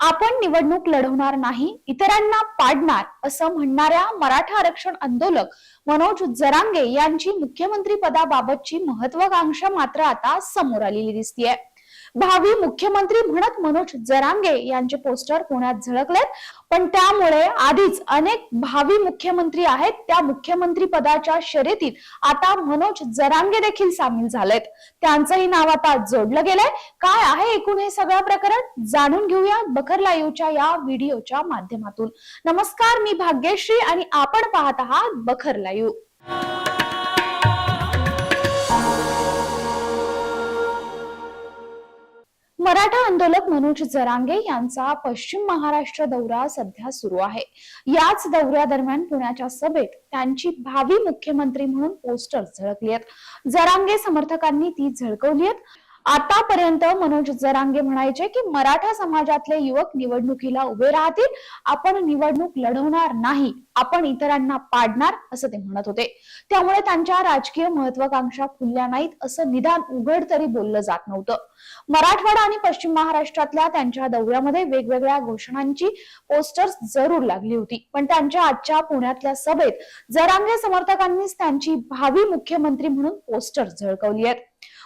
आपण निवडणूक लढवणार नाही इतरांना पाडणार असं म्हणणाऱ्या मराठा आरक्षण आंदोलक मनोज जरांगे यांची मुख्यमंत्री पदाबाबतची महत्वाकांक्षा मात्र आता समोर आलेली दिसतीये. भावी मुख्यमंत्री म्हणत मनोज जरांगे यांचे पोस्टर पुण्यात झळकलेत. पण त्यामुळे आधीच अनेक भावी मुख्यमंत्री आहेत. त्या मुख्यमंत्री पदाच्या शर्यतीत आता मनोज जरांगे देखील सामील झालेत. त्यांचंही नाव आता जोडलं गेलंय. काय आहे एकूण हे सगळं प्रकरण? जाणून घेऊया बखर लाईव्हच्या या व्हिडिओच्या माध्यमातून. नमस्कार मी भाग्यश्री आणि आपण पाहत आहात बखर लाईव्ह. मराठा आंदोलक मनोज जरांगे यांचा पश्चिम महाराष्ट्र दौरा सध्या सुरू आहे. याच दौऱ्यादरम्यान पुण्याच्या सभेत त्यांची भावी मुख्यमंत्री म्हणून पोस्टर झळकली आहेत. जरांगे समर्थकांनी ती झळकवली आहेत. आतापर्यंत मनोज जरांगे म्हणायचे की मराठा समाजातले युवक निवडणुकीला उभे राहतील आपण निवडणूक लढवणार नाही आपण इतरांना पाडणार असं ते म्हणत होते. त्यामुळे त्यांच्या राजकीय महत्वाकांक्षा फुलल्या नाहीत असं निदान उघड तरी बोललं जात नव्हतं. मराठवाडा आणि पश्चिम महाराष्ट्रातल्या त्यांच्या दौऱ्यामध्ये वेगवेगळ्या घोषणांची पोस्टर्स जरूर लागली होती. पण त्यांच्या आजच्या पुण्यातल्या सभेत जरांगे समर्थकांनीच त्यांची भावी मुख्यमंत्री म्हणून पोस्टर झळकवली आहेत.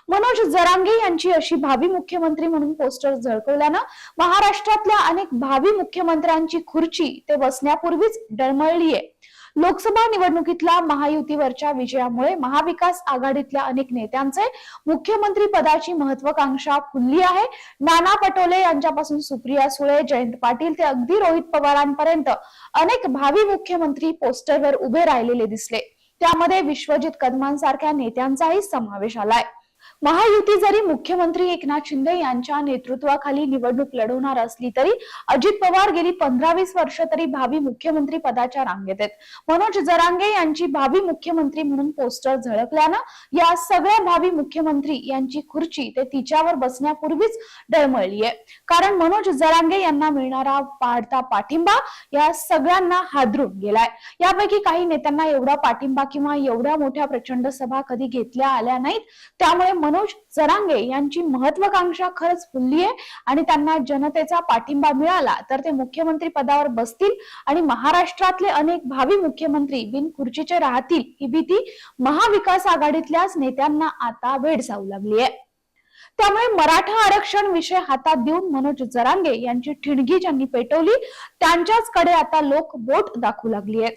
मनोज जरांगे यांची अशी भावी मुख्यमंत्री म्हणून पोस्टर झळकवल्यानं महाराष्ट्रातल्या अनेक भावी मुख्यमंत्र्यांची खुर्ची ते बसण्यापूर्वीच डळमळलीये. लोकसभा निवडणुकीतल्या महायुतीवरच्या विजयामुळे महाविकास आघाडीतल्या अनेक नेत्यांचे मुख्यमंत्री पदाची महत्वाकांक्षा फुलली आहे. नाना पटोले यांच्यापासून सुप्रिया सुळे जयंत पाटील ते अगदी रोहित पवारांपर्यंत अनेक भावी मुख्यमंत्री पोस्टरवर उभे राहिलेले दिसले. त्यामध्ये विश्वजित कदमांसारख्या नेत्यांचाही समावेश आलाय. महायुती जरी मुख्यमंत्री एकनाथ शिंदे यांच्या नेतृत्वाखाली निवडणूक लढवणार असली तरी अजित पवार गेली पंधरा वीस वर्ष तरी भावी मुख्यमंत्री पदाच्या रांगेत आहेत. मनोज जरांगे यांची भावी मुख्यमंत्री म्हणून पोस्टर झळकल्यानं या सगळ्या भावी मुख्यमंत्री यांची खुर्ची ते तिच्यावर बसण्यापूर्वीच डळमळली आहे. कारण मनोज जरांगे यांना मिळणारा वाढता पाठिंबा या सगळ्यांना हादरून गेलाय. यापैकी काही नेत्यांना एवढा पाठिंबा किंवा एवढ्या मोठ्या प्रचंड सभा कधी घेतल्या आल्या नाहीत त्यामुळे मनोज जरांगे यांची महत्वाकांक्षा खरंच फुलली आहे आणि त्यांना जनतेचा पाठिंबा मिळाला तर ते मुख्यमंत्री पदावर बसतील आणि महाराष्ट्रातले अनेक भावी मुख्यमंत्री बिन खुर्चीचे राहतील ही भीती महाविकास आघाडीतल्याच नेत्यांना आता वेडसावू जाऊ लागली आहे. त्यामुळे मराठा आरक्षण विषय हातात देऊन मनोज जरांगे यांची ठिणगी ज्यांनी पेटवली त्यांच्याच कडे आता लोक बोट दाखवू लागली आहेत.